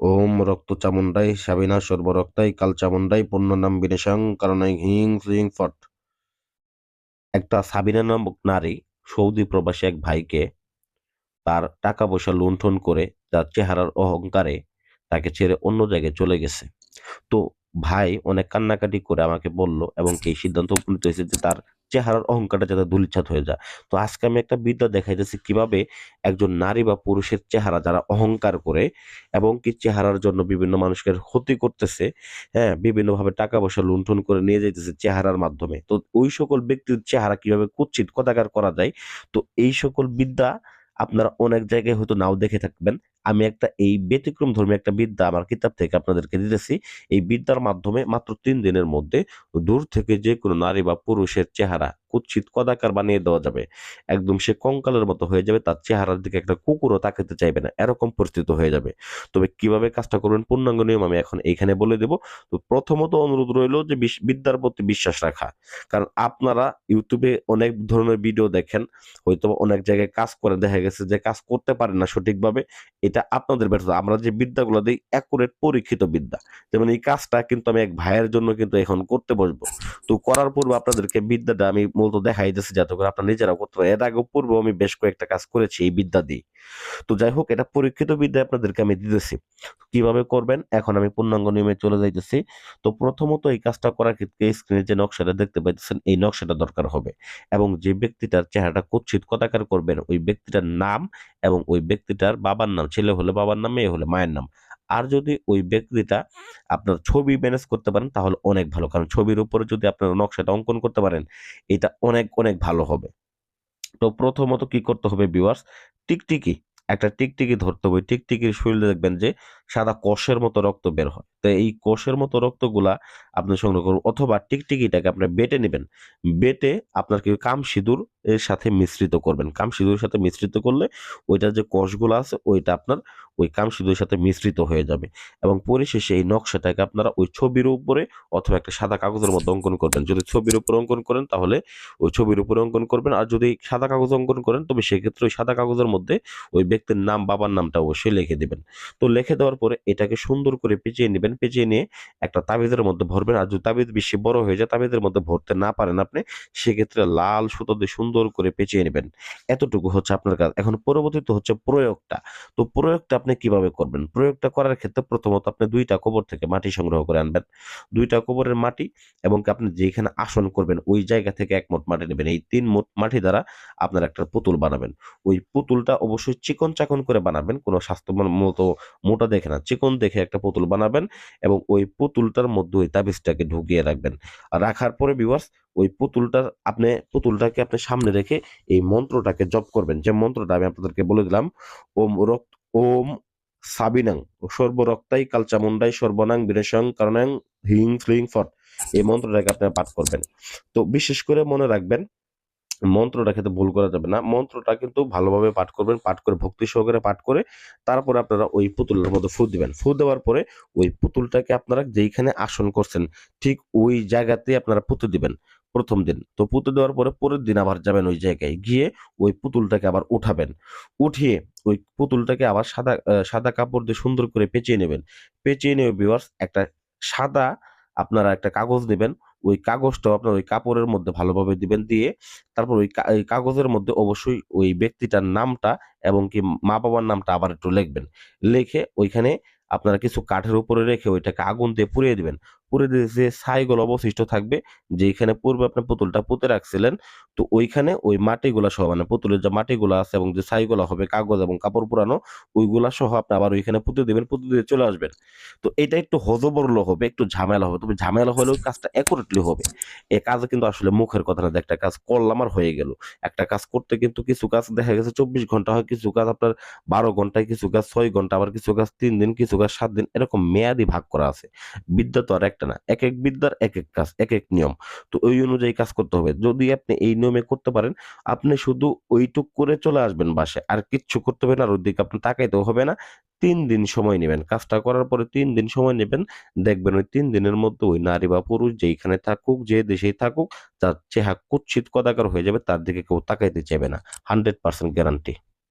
ওম রক্তচামুণ্ডায় সাবিনা সর্বরক্তায় কালচামুণ্ডায় পুণ্যনাম বিনেশাং কারণায় হিং শ্রিং ফট। একটা সাবিনা নামক নারী, সৌদি প্রবাসী এক ভাইকে তার টাকা পয়সা লুণ্ঠন করে তার চেহারার অহংকারে তাকে ছেড়ে অন্য জায়গায় চলে গেছে। তো ভাই অনেক কান্নাকাটি করে আমাকে বলল এবং এই সিদ্ধান্ত উপনীত হয়েছে যে তার চেহারার অহংকারটা যাতে ধুলিচ্ছাত হয়ে যায়। তো আজকে আমি একটা বিদ্যা দেখাইতেছি কীভাবে একজন নারী বা পুরুষের চেহারা যারা অহংকার করে এবং কি চেহারার জন্য বিভিন্ন মানুষকে ক্ষতি করতেছে হ্যাঁ বিভিন্নভাবে টাকা পয়সা লুণ্ঠন করে নিয়ে যাইতেছে চেহারার মাধ্যমে। তো ওই সকল ব্যক্তির চেহারা কীভাবে কুৎসিত কদাকার করা যায়? তো এই সকল বিদ্যা আপনারা অনেক জায়গায় হয়তো নাও দেখে থাকবেন। আমি একটা, এই ব্যতিক্রম ধর্মী একটা বিদ্যা আমার কিতাব থেকে আপনাদেরকে দিতেছি। এই বিদ্যার মাধ্যমে মাত্র তিন দিনের মধ্যে দূর থেকে যে কোনো নারী বা পুরুষের চেহারা কুৎসিত কদাকার বানিয়ে দেওয়া যাবে। একদম সে কঙ্কালের মতো হয়ে যাবে, তার চেহারার দিকে একটা কুকুরও তাকাতে চাইবে না, এরকম পরিস্থিতি হয়ে যাবে। তবে কীভাবে কাজটা করবেন? পূর্ণাঙ্গ নিয়ম আমি এখন এইখানে বলে দেব। তো প্রথমত অনুরোধ রইল যে বিদ্যার প্রতি বিশ্বাস রাখা। কারণ আপনারা ইউটিউবে অনেক ধরনের ভিডিও দেখেন হয়তো অনেক জায়গায় কাজ করে দেখা গেছে যে কাজ করতে পারেন না সঠিকভাবে, এটা আপনাদের ব্যর্থতা। আমরা যে বিদ্যাগুলো দিই অ্যাকুরেট পরীক্ষিত বিদ্যা। যেমন এই কাজটা কিন্তু আমি এক ভাইয়ের জন্য কিন্তু এখন করতে বসবো। তো করার পূর্বে আপনাদেরকে বিদ্যাটা আমি মূলত দেখাই দিচ্ছি যাতে করে আপনারা নিজেরাও করতে পারেন। এর আগে পূর্বে আমি বেশ কয়েকটা কাজ করেছি এই বিদ্যা দিয়ে। তো যাই হোক, এটা পরীক্ষিত বিদ্যা আপনাদেরকে আমি দিতেছি। কীভাবে করবেন? এখন আমি পূর্ণাঙ্গ নিয়মে চলে যাইতেছি। তো প্রথমত এই কাজটা করার ক্ষেত্রে স্ক্রিনে যে নকশাটা দেখতে পাইতেছেন, এই নকশাটা দরকার হবে। এবং যে ব্যক্তিটার চেহারাটা কুৎসিত, কতাকার করবেন, ওই ব্যক্তিটার নাম এবং ওই ব্যক্তিটার বাবার নাম ছেলে হলে, বাবার নাম মেয়ে হলে, মায়ের নাম। আর যদি ওই ব্যক্তিটা আপনার ছবি ম্যানেজ করতে পারেন, তাহলে অনেক ভালো। কারণ ছবির উপরে যদি আপনার নকশাটা অঙ্কন করতে পারেন, এটা অনেক অনেক ভালো হবে। তো প্রথমত কি করতে হবে ভিউয়ার্স টিকটিকি, একটা টিকটিকি ধরতে হবে। টিকটিকির শরীরে দেখবেন যে সাদা কোষের মতো রক্ত বের হয়। তো এই কোষের মতো রক্তগুলা আপনি সংগ্রহ করুন, অথবা টিকটিকিটাকে আপনি বেটে নেবেন। বেটে আপনার কি কাম সিঁদুর এর সাথে মিশ্রিত করবেন। কাম সিঁদুরের সাথে মিশ্রিত করলে ওইটার যে কোষগুলো আছে, ওইটা আপনার ওই কাম সিঁদুরের সাথে মিশ্রিত হয়ে যাবে। এবং পরিশেষে এই নকশাটাকে আপনারা ওই ছবির উপরে অথবা একটা সাদা কাগজের মধ্যে অঙ্কন করবেন। যদি ছবির উপরে অঙ্কন করেন, তাহলে ওই ছবির উপরে অঙ্কন করবেন। আর যদি সাদা কাগজ অঙ্কন করেন, তবে সেক্ষেত্রে ওই সাদা কাগজের মধ্যে ওই ব্যক্তির নাম, বাবার নামটা অবশ্যই লিখে দেবেন। তো লিখে দেওয়ার পরে এটাকে সুন্দর করে পেঁচিয়ে নেবেন। পেঁচিয়ে নিয়ে একটা তাবিজের মধ্যে ভরবেন। আর যদি তাবিজ বেশি বড় হয়ে যায়, তাবিজের মধ্যে ভরতে না পারেন আপনি, সেক্ষেত্রে লাল সুতো দিয়ে সুন্দর করে পেঁচিয়ে নেবেন। এতটুকু হচ্ছে আপনার কাজ। এখন পরবর্তীতে হচ্ছে প্রয়োগটা। তো প্রয়োগটা আপনি কীভাবে করবেন? প্রয়োগটা করার ক্ষেত্রে প্রথমত আপনি দুইটা কবর থেকে মাটি সংগ্রহ করে আনবেন। দুইটা কবরের মাটি এবং আপনি যেখানে আসন করবেন, ওই জায়গা থেকে এক মোট মাটি নেবেন। এই তিন মোট মাটি দ্বারা আপনার একটা পুতুল বানাবেন। ওই পুতুলটা অবশ্যই চিকন চাকন করে বানাবেন। কোনো স্বাস্থ্যমতো মোটা দেখে না। চিকন দেখে একটা পুতুল বানাবেন এবং ওই পুতুলটার মধ্যে ওই তাবিজটাকে ঢুকিয়ে রাখবেন। রাখার পরে বিওয়ার্স ওই পুতুলটার আপনি, পুতুলটাকে আপনি সামনে রেখে এই মন্ত্রটাকে জপ করবেন। যে মন্ত্রটা আমি আপনাদেরকে বলে দিলাম, ওম রক্ত, ওম সাবিনাং সর্বরক্তাই কালচামুন্ডাই সর্বনাং বিনেশং কারণাং হিং ফ্লিং ফট। এই মন্ত্রটাকে আপনি পাঠ করবেন। তো বিশেষ করে মনে রাখবেন, মন্ত্রটা খেতে ভুল করা যাবে না। মন্ত্রটা কিন্তু ভালোভাবে পাঠ করবেন, পাঠ করে ভক্তি সহকারে পাঠ করে তারপরে আপনারা ওই পুতুলের মধ্যে ফু দিবেন। ফু দেওয়ার পরে ওই পুতুলটাকে আপনারা যেইখানে আসন করছেন, ঠিক ওই জায়গাতে আপনারা পুঁতে দিবেন। প্রথম দিন। তো পুঁতে দেওয়ার পরে পরের দিন আবার যাবেন ওই জায়গায়। গিয়ে ওই পুতুলটাকে আবার উঠাবেন উঠিয়ে ওই পুতুলটাকে আবার সাদা সাদা কাপড় দিয়ে সুন্দর করে পেঁচিয়ে নেবেন। পেঁচিয়ে নেবে ভিউয়ার্স একটা সাদা আপনারা একটা কাগজ দেবেন। ওই কাগজটাও আপনার ওই কাপড়ের মধ্যে ভালোভাবে দিবেন দিয়ে তারপর ওই কাগজের মধ্যে অবশ্যই ওই ব্যক্তিটার নামটা এবং কি মা বাবার নামটা আবার একটু লিখবেন। লিখে ওইখানে আপনারা কিছু কাঠের উপরে রেখে ওইটাকে আগুন দিয়ে পুড়িয়ে দিবেন। দিয়ে যে ছাইগুলো অবশিষ্ট থাকবে যেখানে পূর্বে আপনি পুতুলটা পুঁতে রাখছিলেন, তো ওইখানে ওই মাটিগুলা সহ মানে পুতুলের যে মাটিগুলো আছে এবং যে ছাইগুলো হবে, কাগজ এবং কাপড় পুরানো, ওইগুলা সহ আপনি আবার ওইখানে পুঁতে দিবেন, পুঁতে দিয়ে চলে আসবেন। তো এটা একটু হজবরল হবে, একটু ঝামেলা হবে, তবে ঝামেলা হলেও কাজটা অ্যাকুরেটলি হবে। এ কাজ কিন্তু আসলে মুখের কথা না, যে একটা কাজ করলাম আর হয়ে গেল। একটা কাজ করতে কিন্তু কিছু কাজ দেখা গেছে চব্বিশ ঘণ্টা হয়, কিছু কাজ আপনার বারো ঘন্টায়, কিছু কাজ ছয় ঘণ্টা, আবার কিছু কাজ তিন দিন, কিছু কাজ সাত দিন, এরকম মেয়াদি ভাগ করা আছে। বিদ্যা তো আর একটা না এক এক বিদ্যার এক এক কাজ এক এক নিয়ম। তো ওই অনুযায়ী কাজ করতে হবে। যদি আপনি এই নিয়মে করতে পারেন, আপনি শুধু ওইটুক করে চলে আসবেন বাসায়। আর কিচ্ছু করতে হবে না, আর ওইদিকে আপনি তাকাইতেও হবে না। তিন দিন সময় নেবেন। কাজটা করার পরে তিন দিন সময় নেবেন। দেখবেন ওই তিন দিনের মধ্যে ওই নারী বা পুরুষ যেইখানে থাকুক, যে দেশেই থাকুক, তার চেহারা কুৎসিত কদাকার হয়ে যাবে, তার দিকে কেউ তাকাইতে চাইবে না। Hundred percent guarantee.